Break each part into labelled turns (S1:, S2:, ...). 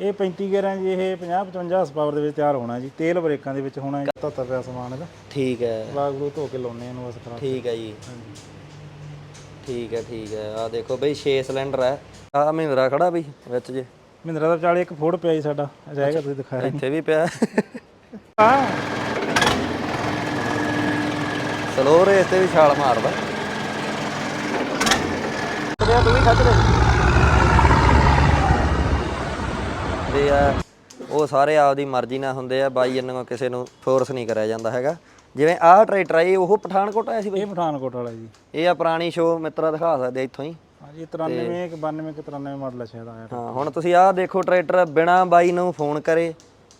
S1: ਇਹ 35 ਗੇਰਾਂ ਜੀ ਇਹ 50 55 ਹਾਰਸ ਪਾਵਰ ਦੇ ਵਿੱਚ ਤਿਆਰ ਹੋਣਾ ਜੀ ਤੇਲ ਬ੍ਰੇਕਾਂ ਦੇ ਵਿੱਚ ਹੋਣਾ ਜੀ। ਤੱਤਾ ਪਿਆ ਸਮਾਨ ਇਹਦਾ।
S2: ਠੀਕ ਹੈ।
S1: ਲਾਗ ਲੂ ਧੋ ਕੇ ਲਾਉਣੇ ਇਹਨੂੰ ਬਸ ਖਰਾਬ
S2: ਠੀਕ ਹੈ ਜੀ। ਠੀਕ ਹੈ ਠੀਕ ਹੈ। ਆ ਦੇਖੋ ਬਈ 6 ਸਿਲੰਡਰ ਹੈ। ਆ ਮਹਿੰਦਰਾ ਖੜਾ ਬਈ ਵਿੱਚ ਜੇ।
S1: ਮਹਿੰਦਰਾ ਦਾ 40 ਇੱਕ ਫੋੜ ਪਿਆ ਜੀ ਸਾਡਾ। ਜਾਏਗਾ ਤੁਸੀਂ ਦਿਖਾਇਆ
S2: ਇੱਥੇ ਵੀ ਪਿਆ।
S1: ਹਾਂ।
S2: ਸਲੋ ਰੇਸ ਤੇ ਵੀ ਛਾਲ ਮਾਰਦਾ। ਤੇ ਤੂੰ ਵੀ ਦੇ। ਦੇ ਆ ਉਹ ਸਾਰੇ ਆਪਦੀ ਮਰਜ਼ੀ ਨਾਲ ਹੁੰਦੇ ਆ ਬਾਈ ਇਹਨਾਂ ਕਿਸੇ ਨੂੰ ਫੋਰਸ ਨਹੀਂ ਕਰਿਆ ਜਾਂਦਾ ਹੈਗਾ। ਜਿਵੇਂ ਆਹ ਟਰੈਕਟਰ ਆ ਇਹ ਉਹ ਪਠਾਨਕੋਟ ਆਇਆ ਸੀ ਬਈ?
S1: ਇਹ ਪਠਾਨਕੋਟ ਵਾਲਾ ਜੀ।
S2: ਇਹ ਆ ਪੁਰਾਣੀ ਸ਼ੋ ਮਿੱਤਰਾ ਦਿਖਾ ਸਕਦੇ ਇੱਥੋਂ ਹੀ।
S1: ਹਾਂਜੀ 93 ਕਿ 92 ਕਿ 93 ਮਾਡਲ ਹੈ ਸ਼ਾਇਦ ਆਇਆ
S2: ਹਾਂ ਹੁਣ ਤੁਸੀਂ ਆਹ ਦੇਖੋ ਟਰੈਕਟਰ ਬਿਨਾ ਬਾਈ ਨੂੰ ਫੋਨ ਕਰੇ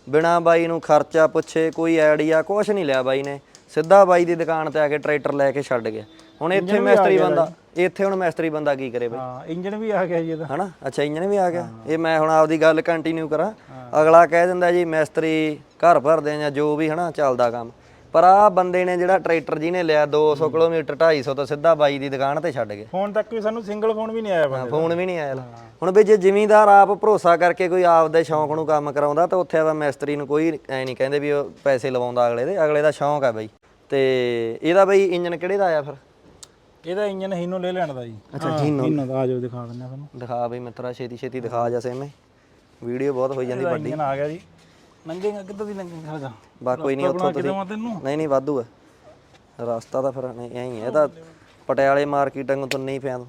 S2: ਬਿਨਾ ਬਾਈ ਨੂੰ ਖਰਚਾ ਪੁੱਛੇ ਕੋਈ ਆਈਡੀਆ ਕੁਛ ਨਹੀਂ ਲਿਆ ਬਾਈ ਨੇ। ਸਿੱਧਾ ਬਾਈ ਦੀ ਦੁਕਾਨ ਤੇ ਆ ਕੇ ਟਰੈਕਟਰ ਲੈ ਕੇ ਛੱਡ ਗਿਆ। ਹੁਣ ਇੱਥੇ ਮਿਸਤਰੀ ਬੰਦਾ ਇੱਥੇ ਹੁਣ ਮਿਸਤਰੀ ਬੰਦਾ ਕੀ ਕਰੇ ਬਾਈ?
S1: ਹਾਂ ਇੰਜਨ ਵੀ ਆ ਗਿਆ ਜੀ ਇਹਦਾ।
S2: ਹਨਾ? ਅੱਛਾ ਇੰਜਨ ਵੀ ਆ ਗਿਆ। ਇਹ ਮੈਂ ਹੁਣ ਆਪਦੀ ਗੱਲ ਕੰਟੀਨਿਊ ਕਰਾਂ। ਅਗਲਾ ਕਹਿ ਦਿੰਦਾ ਜੀ ਮਿਸਤਰੀ ਘਰ ਭਰਦੇ ਆ ਜਾਂ ਜੋ ਵੀ ਹਨਾ ਚੱਲਦਾ ਕੰਮ। ਪਰ ਆ ਬੰਦੇ ਨੇ ਜਿਹੜਾ ਟਰੈਕਟਰ ਜਿਹਨੇ ਲਿਆ 200 ਕਿਲੋਮੀਟਰ 250 ਤੋਂ ਸਿੱਧਾ ਬਾਈ ਦੀ ਦੁਕਾਨ ਤੇ ਛੱਡ ਗਿਆ
S1: ਫੋਨ ਤੱਕ ਵੀ ਸਾਨੂੰ ਸਿੰਗਲ ਫੋਨ ਵੀ ਨਹੀਂ ਆਇਆ ਬੰਦੇ
S2: ਫੋਨ ਵੀ ਨਹੀਂ ਆਇਆ। ਹੁਣ ਵੀ ਜੇ ਜ਼ਿਮੀਂਦਾਰ ਆਪ ਭਰੋਸਾ ਕਰਕੇ ਕੋਈ ਆਪਦੇ ਸ਼ੌਂਕ ਨੂੰ ਕੰਮ ਕਰਾਉਂਦਾ ਤਾਂ ਉੱਥੇ ਆਵਾ ਮਿਸਤਰੀ ਨੂੰ ਕੋਈ ਐ ਨਹੀਂ ਕਹਿੰਦੇ ਵੀ ਉਹ ਪੈਸੇ ਲਵਾਉਂਦਾ ਅਗਲੇ ਦੇ। ਅਗਲੇ ਦਾ ਸ਼ੌਂਕ ਆ ਬਈ। ਤੇ ਇਹਦਾ ਬਈ ਇੰਜਨ ਕਿਹੜੇ ਦਾ ਆਇਆ ਫਿਰ?
S1: ਇਹਦਾ ਇੰਜਨ ਹੀਨੋ ਲੈ ਲੈਣ ਦਾ ਜੀ।
S2: ਅੱਛਾ,
S1: ਹੀਨੋ। ਹੀਨੋ ਦਾ ਆ ਜਾਓ ਦਿਖਾ ਦਿੰਦੇ ਆ ਤੁਹਾਨੂੰ।
S2: ਦਿਖਾ ਬਈ ਮਿੱਤਰਾ ਛੇਤੀ ਛੇਤੀ ਦਿਖਾ ਜਾ ਸੇਮੇ। ਵੀਡੀਓ ਬਹੁਤ ਹੋਈ ਜਾਂਦੀ
S1: ਇਹਦਾ
S2: ਵੱਡੀ।
S1: ਇੰਜਨ ਆ ਗਿਆ ਜੀ। ਲੰਘੇਗਾ ਕਿੱਦਾਂ ਦੀ ਲੰਘੇਗਾ ਖੜਗਾ
S2: ਬਾ ਕੋਈ ਨਹੀਂ ਉੱਥੋਂ ਤੁਸੀਂ ਨਹੀਂ ਨਹੀਂ ਵਾਧੂ ਹੈ ਰਸਤਾ ਤਾਂ ਫਿਰ ਨਹੀਂ ਐਂ ਹੀ ਹੈ ਇਹ ਤਾਂ ਪਟਿਆਲੇ ਮਾਰਕੀਟ ਵਾਂਗੂ ਤੁੰਨੇ ਹੀ ਪਿਆ ਤੂੰ।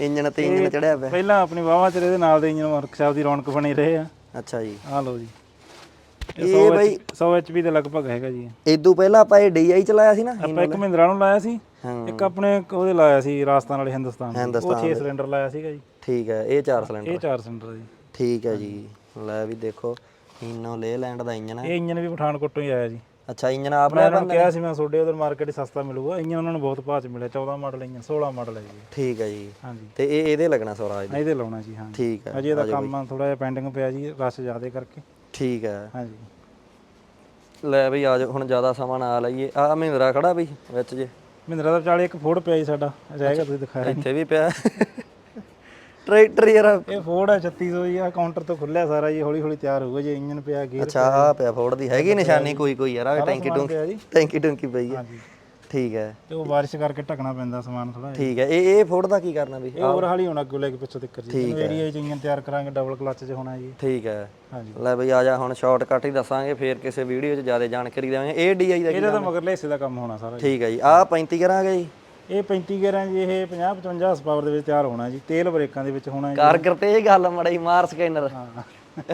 S2: ਇੰਜਨ ਤੇ ਇੰਜਨ ਚੜਿਆ ਪਿਆ।
S1: ਪਹਿਲਾਂ ਆਪਣੀ ਵਾਵਾ ਚ ਇਹਦੇ ਨਾਲ ਦੇ ਇੰਜਨ ਵਰਕਸ਼ਾਪ ਦੀ ਰੌਣਕ ਬਣੀ ਰਹੇ ਆ।
S2: ਅੱਛਾ ਜੀ।
S1: ਆ ਲਓ ਜੀ।
S2: ਇਹ ਬਈ
S1: 100 HP ਦੇ ਲਗਭਗ ਹੈਗਾ ਜੀ।
S2: ਇਦੋਂ ਪਹਿਲਾਂ ਆਪਾਂ ਇਹ ਡੀਆਈ ਚਲਾਇਆ ਸੀ ਨਾ
S1: ਆਪਾਂ ਇੱਕ ਮਹਿੰਦਰਾ ਨੂੰ ਲਾਇਆ ਸੀ ਇੱਕ ਆਪਣੇ ਉਹਦੇ ਲਾਇਆ ਸੀ ਰਾਜਸਥਾਨ ਵਾਲੇ ਹਿੰਦੁਸਤਾਨ ਦੇ। ਉਹ
S2: ਹਿੰਦੁਸਤਾਨ
S1: 6 ਸਿਲੰਡਰ ਲਾਇਆ ਸੀਗਾ ਜੀ।
S2: ਠੀਕ ਹੈ ਇਹ 4 ਸਿਲੰਡਰ।
S1: ਇਹ 4 ਸਿਲੰਡਰ ਜੀ।
S2: ਠੀਕ ਹੈ ਜੀ। ਲੈ ਵੀ ਦੇਖੋ ਇਨੋ ਲੇਲੈਂਡ ਦਾ ਇੰਜਨ ਹੈ।
S1: ਇਹ ਇੰਜਨ ਵੀ ਪਠਾਨਕੋਟ ਹੀ ਆਇਆ ਜੀ।
S2: ਅੱਛਾ ਇੰਜਨ ਆਪ ਨੇ
S1: ਇਹਨਾਂ ਨੂੰ? ਕਿਹਾ ਸੀ ਮੈਂ ਤੁਹਾਡੇ ਉਧਰ ਮਾਰਕੀਟ ਸਸਤਾ ਮਿਲੂਗਾ। ਇੰਜਨ ਉਹਨਾਂ ਨੂੰ ਬਹੁਤ ਭਾਅ ਚ ਮਿਲਿਆ 14 ਮਾਡਲ ਇੰਜਨ 16 ਮਾਡਲ ਹੈ ਜੀ।
S2: ਠੀਕ ਹੈ ਜੀ।
S1: ਹਾਂਜੀ।
S2: ਤੇ ਇਹ ਇਹਦੇ ਲੱਗਣਾ ਸਵਰਾਜ ਦੇ?
S1: ਇਹਦੇ ਲਾਉਣਾ ਜੀ ਹਾਂ
S2: ਠੀਕ ਹੈ
S1: ਅਜੇ ਇਹਦਾ ਕੰਮ ਥੋੜਾ ਜਿਹਾ ਪੈਂਡਿੰਗ ਪਿਆ ਜੀ ਰਸ਼ ਜ਼ਿਆਦੇ ਕਰਕੇ।
S2: ਠੀਕ ਹੈ।
S1: ਹਾਂਜੀ।
S2: ਲੈ ਬਈ ਆਜੋ ਹੁਣ ਜ਼ਿਆਦਾ ਸਮਾਂ ਨਾ ਲਈਏ। ਆ ਮਹਿੰਦਰਾ ਖੜਾ ਬਈ ਵਿੱਚ ਜੇ।
S1: ਮਹਿੰਦਰਾ ਦਾ 40 ਇੱਕ ਫੋੜ ਪਿਆ ਜੀ ਸਾਡਾ ਜਾਏਗਾ ਤੁਸੀਂ ਦਿਖਾਇਆ
S2: ਇੱਥੇ ਵੀ ਪਿਆ। ਟਰੈਕਟਰ ਯਾਰ।
S1: ਇਹ ਫੋੜ ਹੈ 3600 ਜੀ ਆ ਕਾਊਂਟਰ ਤੋਂ ਖੁੱਲਿਆ ਸਾਰਾ ਜੀ ਹੌਲੀ ਹੌਲੀ ਤਿਆਰ ਹੋਊਗਾ ਜੇ ਇੰਜਨ ਪਿਆ ਗੇਅਰ
S2: ਅੱਛਾ ਆ ਪਿਆ ਫੋੜ ਦੀ ਹੈਗੀ ਨਿਸ਼ਾਨੀ ਕੋਈ ਕੋਈ ਯਾਰ ਆ ਟੈਂਕੀ ਟੂੰਕੀ ਟੈਂਕੀ ਟੂੰਕੀ ਪਈ ਹੈ।
S1: ਹਾਂਜੀ।
S2: ਠੀਕ ਹੈ।
S1: ਤੇ ਉਹ ਬਾਰਿਸ਼ ਕਰਕੇ ਢਕਣਾ ਪੈਂਦਾ ਸਮਾਨ ਥੋੜਾ ਜਿਹਾ।
S2: ਠੀਕ ਹੈ। ਇਹ ਇਹ ਫੋੜ ਦਾ ਕੀ ਕਰਨਾ ਬਈ
S1: ਇਹ ਓਵਰਹਾਲ ਹੀ ਹੋਣਾ ਅੱਗੋਂ ਲੈ ਕੇ ਪਿੱਛੋਂ ਤੱਕ ਜੀ। ਏਰੀਆ ਚ ਇੰਜਨ ਤਿਆਰ ਕਰਾਂਗੇ ਡਬਲ ਕਲਚ ਚ ਹੋਣਾ ਜੀ।
S2: ਠੀਕ ਹੈ।
S1: ਹਾਂਜੀ।
S2: ਲੈ ਬਈ ਆ ਜਾ ਹੁਣ ਸ਼ਾਰਟਕਟ ਹੀ ਦੱਸਾਂਗੇ ਫੇਰ ਕਿਸੇ ਵੀਡੀਓ 'ਚ ਜ਼ਿਆਦਾ ਜਾਣਕਾਰੀ ਦੇਵਾਂਗੇ। ਇਹ ਡੀਆਈ ਦਾ
S1: ਇਹਦਾ ਤਾਂ ਮਗਰਲੇ ਹਿੱਸੇ ਦਾ ਕੰਮ ਹੋਣਾ ਸਾਰਾ।
S2: ਠੀਕ ਹੈ ਜੀ। ਆ 35 ਕਰਾਂਗੇ ਜੀ?
S1: ਇਹ 35 ਗੇਰਾਂ ਜੀ ਇਹ 50 55 ਹਾਰਸ ਪਾਵਰ ਦੇ ਵਿੱਚ ਤਿਆਰ ਹੋਣਾ ਜੀ। ਤੇਲ ਬ੍ਰੇਕਾਂ ਦੇ ਵਿੱਚ ਹੋਣਾ ਜੀ।
S2: ਕਾਰਗਰ ਤੇ ਇਹ ਗੱਲ ਮੜਾਈ ਮਾਰ ਸਕੈਨਰ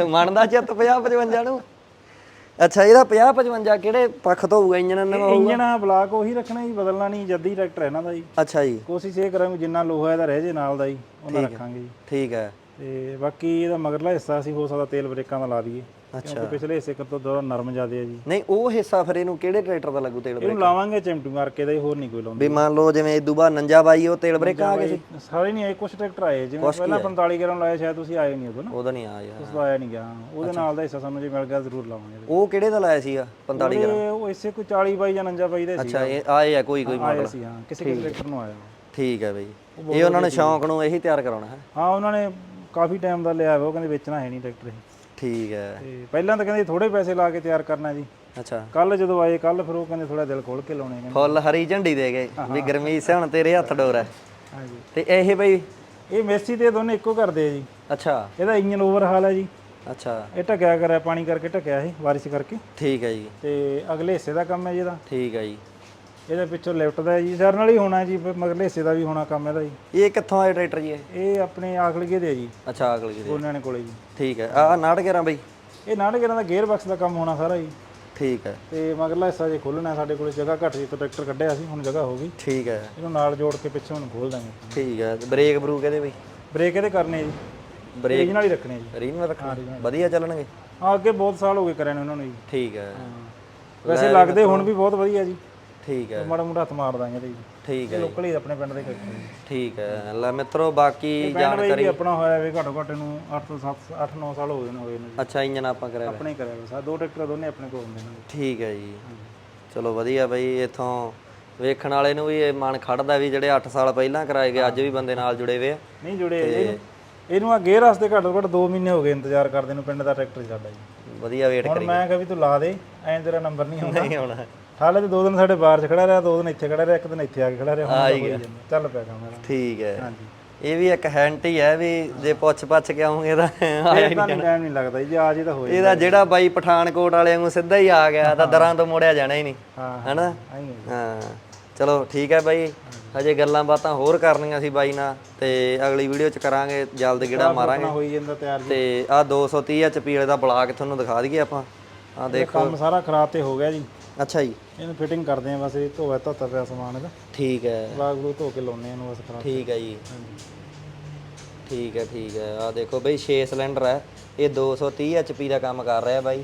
S2: ਮੰਨਦਾ ਚਿੱਤ 50 55 ਨੂੰ? ਅੱਛਾ ਇਹਦਾ 50 55 ਕਿਹੜੇ ਪੱਖ ਤੋਂ ਹੋਊਗਾ? ਇੰਜਨ ਨਾਲ
S1: ਇੰਜਨ ਆ ਬਲਾਕ ਉਹੀ ਰੱਖਣਾ ਜੀ ਬਦਲਣਾ ਨਹੀਂ ਜੱਦੀ ਟਰੈਕਟਰ ਇਹਨਾਂ ਦਾ ਜੀ।
S2: ਅੱਛਾ ਜੀ।
S1: ਕੋਸ਼ਿਸ਼ ਇਹ ਕਰਾਂਗੇ ਜਿੰਨਾ ਲੋਹਾ ਇਹਦਾ ਰਹਿ ਜੇ ਨਾਲ ਦਾ ਜੀ ਉਹਨਾਂ ਰੱਖਾਂਗੇ ਜੀ।
S2: ਠੀਕ ਹੈ।
S1: ਤੇ ਬਾਕੀ ਇਹਦਾ ਮਗਰਲਾ ਹਿੱਸਾ ਸੀ ਹੋ ਸਕਦਾ ਤੇਲ ਬ੍ਰੇਕਾਂ ਦਾ ਲਾ ਦਈਏ। ਕਿਉਂਕਿ ਪਿਛਲੇ ਹਿੱਸੇ ਕਰ ਤੋਂ ਨਰਮ ਜ਼ਿਆਦੇ ਆ ਜੀ।
S2: ਨਹੀਂ ਉਹ ਹਿੱਸਾ ਫਿਰ ਇਹਨੂੰ ਕਿਹੜੇ ਟਰੈਕਟਰ ਦਾ ਲੱਗੂ ਤੇਲ ਬ੍ਰੇਕ
S1: ਇਹਨੂੰ ਲਾਵਾਂਗੇ ਚਿਮਟੂ ਮਾਰਕੇ ਦਾ ਹੀ ਹੋਰ ਨਹੀਂ ਕੋਈ ਲਾਉਂਦਾ।
S2: ਵੀ ਮੰਨ ਲਓ ਜਿਵੇਂ ਇਦੋਂ ਬਾਅਦ ਨੰਜਾ ਬਾਈ ਉਹ ਤੇਲ ਬ੍ਰੇਕ ਆ ਗਏ ਸੀ
S1: ਸਾਰੇ ਨਹੀਂ ਆਏ ਕੁਝ ਟਰੈਕਟਰ ਆਏ ਜਿਵੇਂ ਪਹਿਲਾਂ 45 ਗੇਰਾਂ ਲਾਇਆ ਸ਼ਾਇਦ ਤੁਸੀਂ ਆਏ ਨਹੀਂ ਉਦੋਂ ਨਾ।
S2: ਉਹਦਾ ਨਹੀਂ ਆ ਯਾਰ
S1: ਉਸ ਦਾ ਆਇਆ ਨਹੀਂ ਗਿਆ ਉਹਦੇ ਨਾਲ ਦਾ ਹਿੱਸਾ ਸਾਨੂੰ ਜੇ ਮਿਲ ਗਿਆ ਜ਼ਰੂਰ ਲਾਵਾਂਗੇ।
S2: ਉਹ ਕਿਹੜੇ ਦਾ ਲਾਇਆ ਸੀਗਾ 45
S1: ਇਹ ਉਹ ਇਸੇ ਕੋਈ 40 ਬਾਈ ਜਾਂ 49 ਬਾਈ ਦਾ ਸੀ
S2: ਅੱਛਾ ਇਹ ਆਏ ਆ ਕੋਈ ਕੋਈ
S1: ਆਇਆ ਸੀ ਹਾਂ। ਕਿਸੇ ਕਿਸੇ ਟਰੈਕਟਰ ਨੂੰ ਆਇਆ।
S2: ਠੀਕ ਹੈ ਬਈ। ਇਹ ਉਹਨਾਂ ਨੇ ਸ਼ੌਂਕ ਨੂੰ ਇਹੀ ਤਿਆਰ ਕਰਾਉਣਾ ਹੈ।
S1: ਹਾਂ ਉਹਨਾਂ ਨੇ ਕਾਫੀ ਟਾਈਮ ਦਾ ਲਿਆ ਹੋਇਆ ਉਹ ਕਹਿੰਦੇ ਵੇਚਣਾ ਹੈ ਨਹੀਂ ਟਰੈਕਟਰ ਇਹ।
S2: ਠੀਕ ਹੈ।
S1: ਤੇ ਪਹਿਲਾਂ ਤਾਂ ਕਹਿੰਦੇ ਥੋੜੇ ਪੈਸੇ ਲਾ ਕੇ ਤਿਆਰ ਕਰਨਾ ਜੀ।
S2: ਅੱਛਾ।
S1: ਕੱਲ ਜਦੋਂ ਆਏ ਕੱਲ ਫਿਰ ਉਹ ਕਹਿੰਦੇ ਥੋੜਾ ਦਿਲ ਖੋਲ ਕੇ ਲਾਉਣੇ ਕਹਿੰਦੇ।
S2: ਫੁੱਲ ਹਰੀ ਝੰਡੀ ਦੇ ਗਏ ਵੀ ਗਰਮੀਤ ਸਿੰਘ ਹੁਣ ਤੇਰੇ ਹੱਥ ਡੋਰ ਹੈ।
S1: ਹਾਂਜੀ।
S2: ਤੇ ਇਹ ਬਈ?
S1: ਇਹ ਮੇਸੀ ਤੇ ਦੋਨੇ ਇੱਕੋ ਕਰਦੇ ਆ ਜੀ।
S2: ਅੱਛਾ।
S1: ਇਹਦਾ ਇੰਜਨ ਓਵਰਹਾਲ ਹੈ ਜੀ।
S2: ਅੱਛਾ।
S1: ਇਹ ਢਕਿਆ ਕਰਿਆ ਪਾਣੀ ਕਰਕੇ ਢਕਿਆ ਇਹ ਬਾਰਿਸ਼ ਕਰਕੇ।
S2: ਠੀਕ ਹੈ ਜੀ।
S1: ਤੇ ਅਗਲੇ ਹਿੱਸੇ ਦਾ ਕੰਮ ਹੈ ਜੀ ਇਹਦਾ।
S2: ਠੀਕ ਹੈ ਜੀ।
S1: ਇਹਦੇ ਪਿੱਛੋਂ ਲੈਫਟ ਦਾ ਜੀ ਸਰ ਨਾਲ ਹੀ ਹੋਣਾ ਜੀ ਫਿਰ ਮਗਰਲੇ ਹਿੱਸੇ ਦਾ ਵੀ ਹੋਣਾ ਕੰਮ ਇਹਦਾ ਜੀ।
S2: ਇਹ ਕਿੱਥੋਂ ਆਏ ਟਰੈਕਟਰ ਜੀ ਇਹ?
S1: ਇਹ ਆਪਣੇ ਆਖਲਗੇ ਦੇ ਆ ਜੀ।
S2: ਅੱਛਾ ਅਗਲੇ ਕਿਤੇ
S1: ਉਹਨਾਂ ਨੇ ਕੋਲੇ ਜੀ।
S2: ਠੀਕ ਹੈ। ਆ ਨਾੜ ਕਰਾਂ ਬਈ?
S1: ਇਹ ਨਾੜਗੇਰਾਂ ਦਾ ਗੇਅਰ ਬਾਕਸ ਦਾ ਕੰਮ ਹੋਣਾ ਸਾਰਾ ਜੀ।
S2: ਠੀਕ ਹੈ।
S1: ਤੇ ਮਗਰਲਾ ਹਿੱਸਾ ਜੇ ਖੋਲਣਾ ਸਾਡੇ ਕੋਲੇ ਜਗ੍ਹਾ ਘੱਟ ਜੀ ਤੋਂ ਟਰੈਕਟਰ ਕੱਢਿਆ ਸੀ ਹੁਣ ਜਗ੍ਹਾ ਹੋ ਗਈ।
S2: ਠੀਕ ਹੈ।
S1: ਇਹਨੂੰ ਨਾਲ ਜੋੜ ਕੇ ਪਿੱਛੇ ਹੁਣ ਖੋਲ ਦਾਂਗੇ
S2: ਠੀਕ ਹੈ। ਤੇ ਬ੍ਰੇਕ ਬਰੂਕ ਇਹਦੇ ਬਈ?
S1: ਬ੍ਰੇਕ ਇਹਦੇ ਕਰਨੇ ਜੀ।
S2: ਬ੍ਰੇਕ
S1: ਰੀਜਨਲ ਹੀ ਰੱਖਣੇ ਜੀ।
S2: ਰੀਨ ਰੱਖਣਾ ਵਧੀਆ ਚੱਲਣਗੇ।
S1: ਹਾਂ ਅੱਗੇ ਬਹੁਤ ਸਾਲ ਹੋ ਗਏ ਕਰਿਆ ਨੇ ਉਹਨਾਂ ਨੂੰ ਜੀ।
S2: ਠੀਕ ਹੈ।
S1: ਵੈਸੇ ਲੱਗਦੇ ਹੁਣ ਵੀ ਬਹੁਤ ਵਧੀਆ ਜੀ।
S2: ਠੀਕ ਹੈ।
S1: ਮਾੜਾ ਮੋਟਾ ਹੱਥ ਮਾਰ ਦਾਂਗੇ ਜੀ।
S2: ਠੀਕ ਹੈ
S1: ਲੋਕਲ ਹੀ ਆਪਣੇ ਪਿੰਡ ਦੇ ਜੀ
S2: ਠੀਕ ਹੈ। ਲੈ ਮਿੱਤਰੋ ਬਾਕੀ
S1: ਵੀ ਆਪਣਾ ਹੋਇਆ ਵੀ ਘੱਟੋ ਘੱਟ ਨੂੰ 8 ਤੋਂ 7 8 9 ਸਾਲ ਹੋ ਗਏ ਨੇ ਹੋਏ ਨੇ
S2: ਅੱਛਾ ਇੰਜਨ ਆਪਾਂ ਕਰਿਆ।
S1: ਆਪਣੇ ਕਰਿਆ ਸਾ ਦੋ ਟਰੈਕਟਰ ਦੋਨੇ ਆਪਣੇ ਕੋਲ ਹੁੰਦੇ ਨੇ।
S2: ਠੀਕ ਹੈ ਜੀ। ਚਲੋ ਵਧੀਆ ਬਈ ਇਥੋਂ ਵੇਖਣ ਵਾਲੇ ਨੂੰ ਵੀ ਇਹ ਮਨ ਖੜਦਾ ਵੀ ਜਿਹੜੇ 8 ਸਾਲ ਪਹਿਲਾਂ ਕਰਾਏ ਗਏ ਅੱਜ ਵੀ ਬੰਦੇ ਨਾਲ ਜੁੜੇ ਹੋਏ ਆ।
S1: ਨਹੀਂ ਜੁੜੇ ਇਹਨੂੰ ਇਹਨੂੰ ਆ ਗੇਅਰ ਵਾਸਤੇ ਘੱਟੋ ਘੱਟ 2 ਮਹੀਨੇ ਹੋ ਗਏ ਇੰਤਜ਼ਾਰ ਕਰਦੇ ਨੂੰ ਪਿੰਡ ਦਾ ਟਰੈਕਟਰ ਸਾਡਾ ਜੀ।
S2: ਵਧੀਆ ਵੇਟ
S1: ਹੁਣ
S2: ਕਰੀ
S1: ਮੈਂ ਕਿਹਾ ਵੀ ਤੂੰ ਲਾ ਦੇ ਐਂ ਤੇਰਾ ਨੰਬਰ ਨਹੀਂ ਆਉਂਦਾ।
S2: ਨਹੀਂ ਆਉਣਾ।
S1: ਹਾਲੇ ਤੇ ਦੋ ਦਿਨ ਸਾਡੇ ਬਾਹਰ 'ਚ ਖੜਾ ਰਿਹਾ ਦੋ ਦਿਨ ਇੱਥੇ ਖੜਾ ਰਿਹਾ ਇੱਕ ਦਿਨ ਇੱਥੇ ਆ ਕੇ ਖੜਾ ਰਿਹਾ ਹੁਣ ਹੋ ਹੀ ਜਾਂਦਾ। ਚੱਲ ਪਿਆ ਕੰਮ ਮੇਰਾ
S2: ਠੀਕ ਹੈ।
S1: ਹਾਂਜੀ।
S2: ਇਹ ਵੀ ਇੱਕ ਹੈਂਟ ਹੀ ਹੈ ਵੀ ਜੇ ਪੁੱਛ ਪੱਛ ਕੇ ਆਉਂਗੇ ਤਾਂ ਆਇਆ
S1: ਇਹ ਤਾਂ ਨਹੀਂ ਟਾਈਮ ਨਹੀਂ ਲੱਗਦਾ ਜੀ ਆ ਜੀ ਤਾਂ ਹੋਏ
S2: ਇਹਦਾ ਜਿਹੜਾ ਬਾਈ ਪਠਾਨਕੋਟ ਵਾਲਿਆਂ ਨੂੰ ਸਿੱਧਾ ਹੀ ਆ ਗਿਆ ਤਾਂ ਦਰਾਂ ਤੋਂ ਮੋੜਿਆ ਜਾਣਾ ਹੀ ਨਹੀਂ।
S1: ਹਾਂ
S2: ਹੈਨਾ?
S1: ਆਈ ਹੈ।
S2: ਹਾਂ। ਚਲੋ ਠੀਕ ਹੈ ਬਾਈ। ਹਜੇ ਗੱਲਾਂ ਬਾਤਾਂ ਹੋਰ ਕਰਨੀਆਂ ਸੀ ਬਾਈ ਨਾਲ ਤੇ ਅਗਲੀ ਵੀਡੀਓ ਚ ਕਰਾਂਗੇ ਜਲਦ ਗੇੜਾ ਮਾਰਾਂਗੇ।
S1: ਹੋਈ ਜਾਂਦਾ ਤਿਆਰ ਜੀ।
S2: ਤੇ ਆ 230 ਐਚਪੀ ਵਾਲੇ ਦਾ ਬਲਾਕ ਤੁਹਾਨੂੰ ਦਿਖਾ ਦਈਏ ਆਪਾਂ। ਆ ਦੇਖੋ।
S1: ਕੰਮ ਸਾਰਾ ਖਰਾਬ ਤੇ ਹੋ ਗਿਆ ਜੀ।
S2: ਅੱਛਾ ਜੀ।
S1: ਇਹਨੂੰ ਫਿਟਿੰਗ ਕਰਦੇ ਆ ਬਸ ਇਹ ਧੋਇਆ ਧੋਤਾ ਪਿਆ ਸਮਾਨ ਇਹਦਾ।
S2: ਠੀਕ ਹੈ।
S1: ਬਾਗ ਬਲੂ ਧੋ ਕੇ ਲਾਉਨੇ ਇਹਨੂੰ ਬਸ ਖਰਾਬ
S2: ਠੀਕ ਹੈ ਜੀ। ਠੀਕ ਹੈ ਠੀਕ ਹੈ। ਆ ਦੇਖੋ ਬਈ 6 ਸਿਲੰਡਰ ਹੈ। ਇਹ 230 ਐਚਪੀ ਦਾ ਕੰਮ ਕਰ ਰਿਹਾ ਬਾਈ।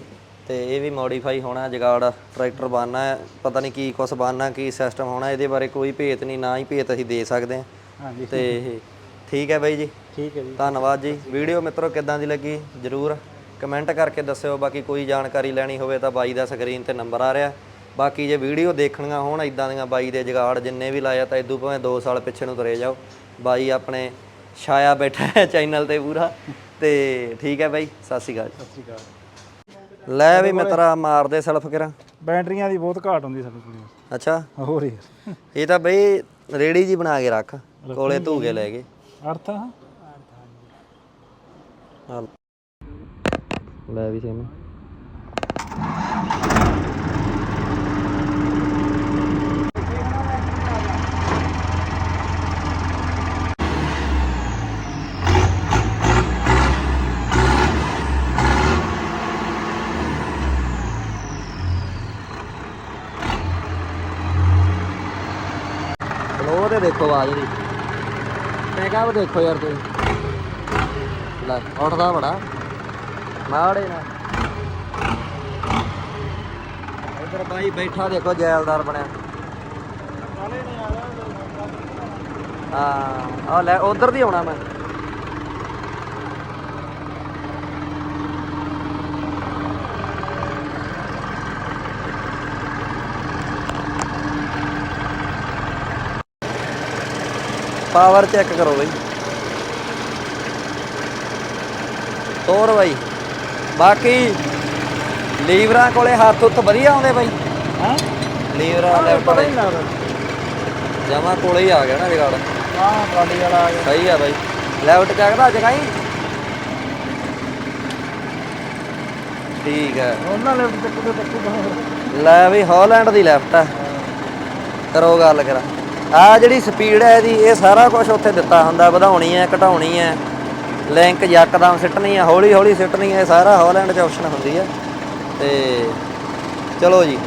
S2: ਤੇ ਇਹ ਵੀ ਮੋਡੀਫਾਈ ਹੋਣਾ ਜਗਾੜ ਟਰੈਕਟਰ ਬਣਨਾ ਹੈ। ਪਤਾ ਨਹੀਂ ਕੀ ਕੁਛ ਬਣਨਾ ਕੀ ਸਿਸਟਮ ਹੋਣਾ ਇਹਦੇ ਬਾਰੇ ਕੋਈ ਭੇਤ ਨਹੀਂ ਨਾ ਹੀ ਭੇਤ ਅਸੀਂ ਦੇ ਸਕਦੇ ਹਾਂ।
S1: ਹਾਂਜੀ।
S2: ਤੇ ਇਹ ਠੀਕ ਹੈ ਬਾਈ ਜੀ।
S1: ਠੀਕ ਹੈ ਜੀ।
S2: ਧੰਨਵਾਦ ਜੀ। ਵੀਡੀਓ ਮਿੱਤਰੋ ਕਿੱਦਾਂ ਦੀ ਲੱਗੀ? ਜਰੂਰ ਕਮੈਂਟ ਕਰਕੇ ਦੱਸਿਓ। ਬਾਕੀ ਕੋਈ ਜਾਣਕਾਰੀ ਲੈਣੀ ਹੋਵੇ ਤਾਂ ਬਾਈ ਦਾ ਸਕਰੀਨ ਤੇ ਨੰਬਰ ਆ ਰਿਹਾ। ਬਾਕੀ ਜੇ ਵੀਡੀਓ ਦੇਖਣੀਆਂ ਹੋਣ ਇਦਾਂ ਦੀਆਂ ਬਾਈ ਦੇ ਜਗਾੜ ਜਿੰਨੇ ਵੀ ਲਾਇਆ ਤਾਂ ਇਦੋਂ ਭਾਵੇਂ 2 ਸਾਲ ਪਿੱਛੇ ਨੂੰ ਤੁਰੇ ਜਾਓ। ਬਾਈ ਆਪਣੇ ਛਾਇਆ ਬੈਠਾ ਹੈ ਚੈਨਲ ਤੇ ਪੂਰਾ। ਤੇ ਠੀਕ ਹੈ ਬਾਈ ਸਤਿ ਸ਼੍ਰੀ ਅਕਾਲ
S1: ਸਤਿ ਸ਼੍ਰੀ ਅਕਾਲ।
S2: ਲੈ ਵੀ ਮਿੱਤਰਾ ਮਾਰਦੇ ਸਲਫ ਕਿਰਾਂ
S1: ਬੈਟਰੀਆਂ ਦੀ ਬਹੁਤ ਘਾਟ ਹੁੰਦੀ ਕੋਲ
S2: ਅੱਛਾ।
S1: ਹੋਰ
S2: ਇਹ ਤਾਂ ਬਈ ਰੇੜੀ ਜੀ ਬਣਾ ਕੇ ਰੱਖ ਕੋਲੇ ਧੂ ਕੇ ਲੈ ਗਏ
S1: ਅਰਥ
S2: ਲੈ ਵੀ ਸੇਮ ਲੋ ਤੇ ਦੇਖੋ ਆਵਾਜ਼ ਦੀ ਮੈਂ ਕਹਾਂ ਦੇਖੋ ਯਾਰ ਤੁਸੀਂ ਲੈ, ਉੱਠਦਾ ਬੜਾ। ਮਾੜੇ ਨਾ। ਇਧਰ ਬਾਈ ਬੈਠਾ, ਦੇਖੋ ਜੈਲਦਾਰ ਬਣਿਆ। ਹਾਂ ਆ ਲੈ, ਉਧਰ ਦੀ ਆਉਣਾ ਮੈਂ। ਪਾਵਰ ਚੈੱਕ ਕਰੋ ਬਈ। ਤੋਰ ਬਾਈ। ਬਾਕੀ ਲੀਵਰਾਂ ਕੋਲੇ ਹੱਥ ਉੱਤ ਵਧੀਆ ਆਉਂਦੇ ਬਾਈ।
S1: ਹਾਂ?
S2: ਲੀਵਰਾਂ ਲੈਫਟ ਵਾਲੇ ਜਮਾ ਕੋਲੇ ਹੀ ਆ ਗਿਆ ਨਾ ਜਗਾੜ।
S1: ਹਾਂ ਟਰਾਲੀ ਵਾਲਾ ਆ ਗਿਆ।
S2: ਸਹੀ ਆ ਬਾਈ। ਲੈਫਟ ਚੱਕਦਾ ਅੱਜ ਕਾਈ ਠੀਕ ਹੈ
S1: ਉਹਨਾਂ ਨੇ ਟੱਕੂ ਤੇ ਬਾਹਰ
S2: ਲੈ ਵੀ ਹਾਲੈਂਡ ਦੀ ਲੈਫਟ ਆ। ਕਰੋ ਗੱਲ ਕਰਾ। ਆ ਜਿਹੜੀ ਸਪੀਡ ਹੈ ਇਹਦੀ ਇਹ ਸਾਰਾ ਕੁਝ ਉੱਥੇ ਦਿੱਤਾ ਹੁੰਦਾ ਵਧਾਉਣੀ ਹੈ ਘਟਾਉਣੀ ਹੈ। ਲਿੰਕ ਯਕਦਮ ਸਿੱਟਣੀ ਹੈ ਹੌਲੀ ਹੌਲੀ ਸਿੱਟਣੀ ਹੈ ਸਾਰਾ ਹਾਲੈਂਡ 'ਚ ਆਪਸ਼ਨ ਹੁੰਦੀ ਹੈ। ਤੇ ਚਲੋ ਜੀ।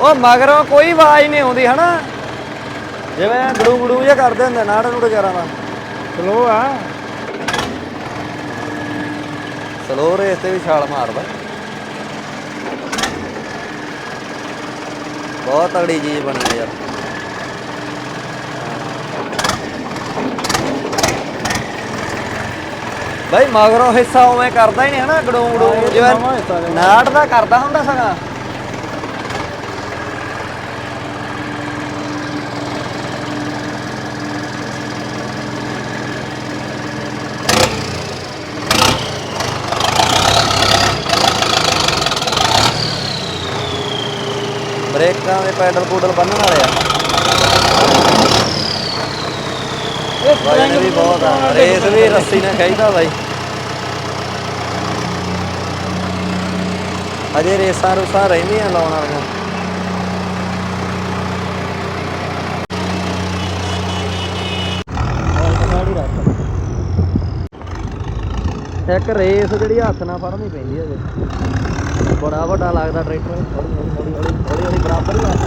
S2: ਉਹ ਮਗਰੋਂ ਕੋਈ ਆਵਾਜ਼ ਨਹੀਂ ਆਉਂਦੀ ਹਨਾ? ਜਿਵੇਂ ਗੜੂ ਗੜੂ ਜਿਹਾ ਕਰਦੇ ਹੁੰਦੇ ਨਾੜ ਨੂੜ ਕਰਾਂ ਦਾ
S1: ਸਲੋ ਆ।
S2: ਸਲੋ ਰੇਸ ਤੇ ਵੀ ਛਾਲ ਮਾਰਦਾ ਬਹੁਤ ਤਗੜੀ ਚੀਜ਼ ਬਣੀ ਯਾਰ ਬਈ ਮਗਰੋਂ ਹਿੱਸਾ ਉਵੇਂ ਕਰਦਾ ਹੀ ਨਹੀਂ ਹਨਾ ਗੜੂ ਗੜੂ ਜਿਵੇਂ। ਨਾੜ ਦਾ ਕਰਦਾ ਹੁੰਦਾ ਸਗਾ ਬ੍ਰੇਕਾਂ ਦੇ ਪੈਡਲ ਪੂਡਲ ਬੰਨਣ ਵਾਲੇ ਆ। ਬਾਈ ਵੀ ਬਹੁਤ ਆ। ਰੇਸ ਵੀ ਰੱਸੀ ਨਾਲ ਖਿੱਚਦਾ ਬਾਈ। ਅਜੇ ਰੇਸਾਂ ਰੂਸਾਂ ਰਹਿੰਦੀਆਂ ਲਾਉਣ ਵਾਲੀਆਂ। ਇੱਕ ਰੇਸ ਜਿਹੜੀ ਹੱਥ ਨਾਲ ਫੜਨੀ ਪੈਂਦੀ ਹੈ ਜੇ ਬੜਾ ਵੱਡਾ ਲੱਗਦਾ ਟਰੈਕਟਰ। ਹੌਲੀ ਹੌਲੀ ਹੌਲੀ ਹੌਲੀ ਹੌਲੀ ਹੌਲੀ ਬਰਾਬਰ ਹੀ ਲੱਗਦਾ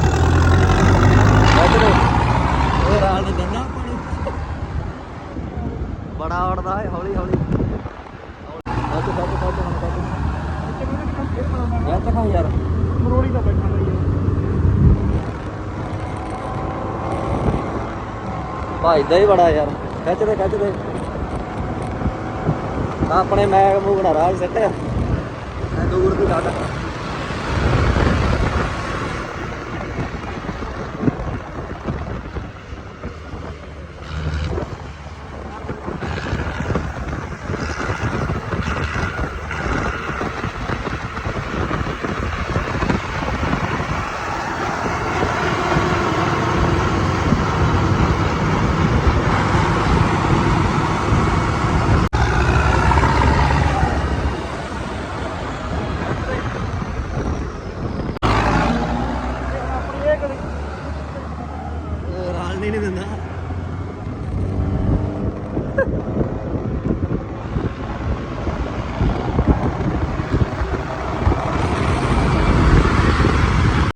S2: ਇਹ ਰਾਲ ਨੂੰ ਦੰਨਾ ਬੜਾ ਉੜਦਾ ਹੈ, ਹੌਲੀ ਹੌਲੀ। ਸੱਚ ਸੱਚ ਸੱਚ ਹੁਣ ਸੱਚ ਯਾਰ ਚੱਕਾ ਯਾਰ
S1: ਮਰੋੜੀ ਦਾ ਬੈਠਾ ਲਈ
S2: ਭਾਈਦਾ ਹੀ ਬੜਾ ਯਾਰ। ਖਿੱਚ ਦੇ ਖਿੱਚ ਦੇ। ਆਪਣੇ ਮੈਂ ਰਾਜ ਸੱਟਿਆ। ਮੈਂ ਦੂਰ